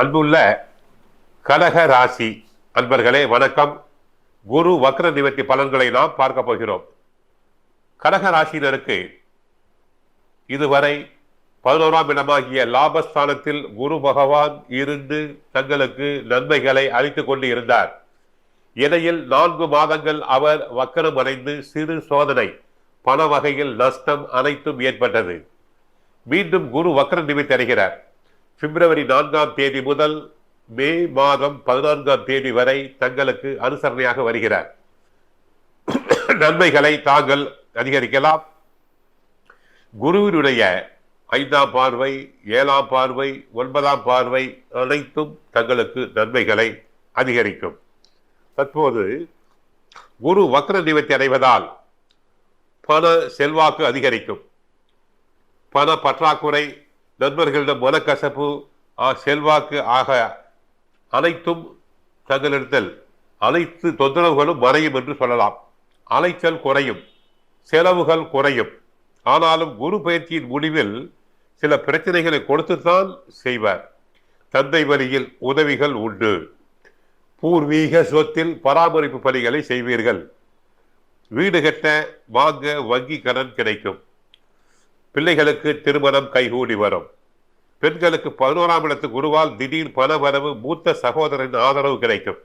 அன்புள்ள கடக ராசி அன்பர்களே வணக்கம். குரு வக்ர நிவர்த்தி பலன்களை நாம் பார்க்க போகிறோம். கடக ராசியினருக்கு இதுவரை பதினோராம் இடமாகிய லாபஸ்தானத்தில் குரு பகவான் இருந்து தங்களுக்கு நன்மைகளை அளித்துக் கொண்டு இருந்தார் இடையில் நான்கு மாதங்கள் அவர் வக்கரம் அடைந்து சிறு சோதனை பண வகையில் நஷ்டம் அனைத்தும் ஏற்பட்டது. மீண்டும் குரு வக்ர நிமித்தடைகிறார் பிப்ரவரி நான்காம் தேதி முதல் மே மாதம் பதினான்காம் தேதி வரை தங்களுக்கு அனுசரணையாக வருகிறார். நன்மைகளை தாங்கள் அதிகரிக்கலாம். குருவினுடைய ஐந்தாம் பார்வை ஏழாம் பார்வை ஒன்பதாம் பார்வை அனைத்தும் தங்களுக்கு நன்மைகளை அதிகரிக்கும். தற்போது குரு வக்ர நிவர்த்தி அடைவதால் பண செல்வாக்கு அதிகரிக்கும். பண பற்றாக்குறை நண்பர்களிடம் மனக்கசப்பு செல்வாக்கு ஆக அனைத்தும் தங்களிடத்தில் அனைத்து தொந்தரவுகளும் மறையும் என்று சொல்லலாம். அலைச்சல் குறையும் செலவுகள் குறையும். ஆனாலும் குரு பயிற்சியின் முடிவில் சில பிரச்சனைகளை கொடுத்துத்தான் செய்வார். தந்தை வழியில் உதவிகள் உண்டு. பூர்வீக சொத்தில் பராமரிப்பு பணிகளை செய்வீர்கள். வீடு கட்ட வாங்க வங்கி கடன் கிடைக்கும். பிள்ளைகளுக்கு திருமணம் கைகூடி வரும். பெண்களுக்கு பதினோராம் இடத்து குருவால் திடீர் பணவரவு மூத்த சகோதரன் ஆதரவு கிடைக்கும்.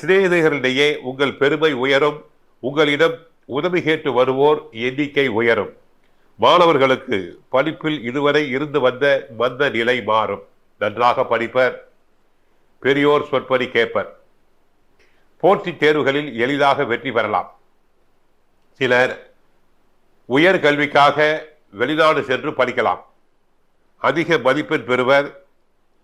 சிநேகிதர்களிடையே உங்கள் பெருமை உயரும். உங்களிடம் உதவி கேட்டு வருவோர் எண்ணிக்கை உயரும். மாணவர்களுக்கு படிப்பில் இதுவரை இருந்து வந்த மந்த நிலை மாறும். நன்றாக படிப்பர். பெரியோர் சொற்படி கேட்பர். போட்டித் தேர்வுகளில் எளிதாக வெற்றி பெறலாம். சிலர் உயர்கல்விக்காக வெளிநாடு சென்று படிக்கலாம். அதிக மதிப்பெண் பெறுவர்.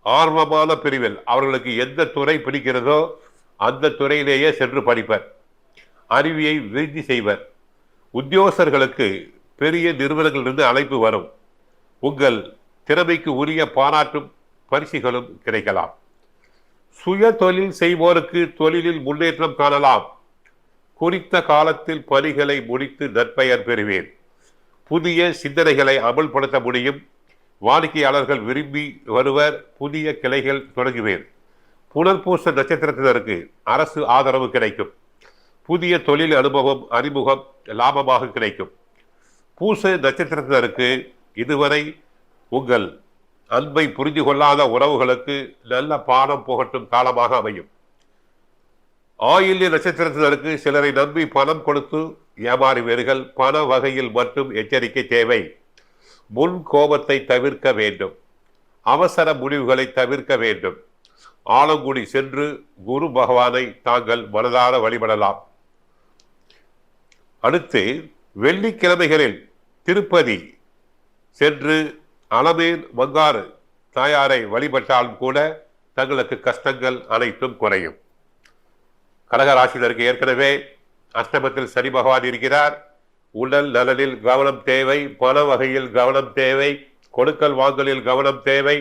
ஆர்வமான பிரிவில் அவர்களுக்கு எந்த துறை பிடிக்கிறதோ அந்த துறையிலேயே சென்று படிப்பர். அறிவியை விருத்தி செய்வர். உத்தியோகஸ்தர்களுக்கு பெரிய நிறுவனங்களிலிருந்து அழைப்பு வரும். உங்கள் திறமைக்கு உரிய பாராட்டும் பரிசுகளும் கிடைக்கலாம். சுய தொழில் செய்வோருக்கு தொழிலில் முன்னேற்றம் காணலாம். குறித்த காலத்தில் பணிகளை முடித்து நற்பெயர் பெறுவேன் புதிய சிந்தனைகளை அமல்படுத்த முடியும். வாடிக்கையாளர்கள் விரும்பி வருவர். புதிய கிளைகள் தொடங்குவேன். புனர்பூச நட்சத்திரத்தினருக்கு அரசு ஆதரவு கிடைக்கும். புதிய தொழில் அனுபவம் அறிமுகம் லாபமாக கிடைக்கும். பூச நட்சத்திரத்தினருக்கு இதுவரை உங்கள் அன்பை புரிந்து கொள்ளாத உறவுகளுக்கு நல்ல பாடம் புகட்டும் காலமாக அமையும். ஆயில்ய நட்சத்திரத்தினருக்கு சிலரை நம்பி பணம் கொடுத்து ஏமாறுவீர்கள். பண வகையில் மட்டும் எச்சரிக்கை தேவை. முன் கோபத்தை தவிர்க்க வேண்டும். அவசர முடிவுகளை தவிர்க்க வேண்டும். ஆலங்குடி சென்று குரு பகவானை தாங்கள் மனதார வழிபடலாம். அடுத்து வெள்ளிக்கிழமைகளில் திருப்பதி சென்று அலமேல் மங்காறு தாயாரை வழிபட்டாலும் கூட தங்களுக்கு கஷ்டங்கள் அனைத்தும் குறையும். கடகராசினருக்கு ஏற்கனவே அஷ்டமத்தில் சனி பகவான் இருக்கிறார். உடல் நலனில் கவனம் தேவை பல வகையில் கவனம் தேவை கொடுக்கல் வாங்கலில் கவனம் தேவை.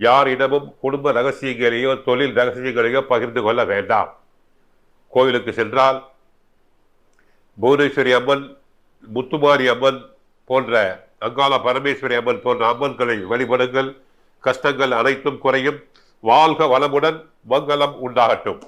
யாரிடமும் குடும்ப ரகசியங்களையோ தொழில் ரகசியங்களையோ பகிர்ந்து கொள்ள வேண்டாம். கோயிலுக்கு சென்றால் புவனேஸ்வரி அம்மன் முத்துமாரி அம்மன் போன்ற அங்காள பரமேஸ்வரி அம்மன் போன்ற அம்மன்களை வழிபடுங்கள். கஷ்டங்கள் அனைத்தும் குறையும். வாழ்க வளமுடன் மங்களம் உண்டாகட்டும்.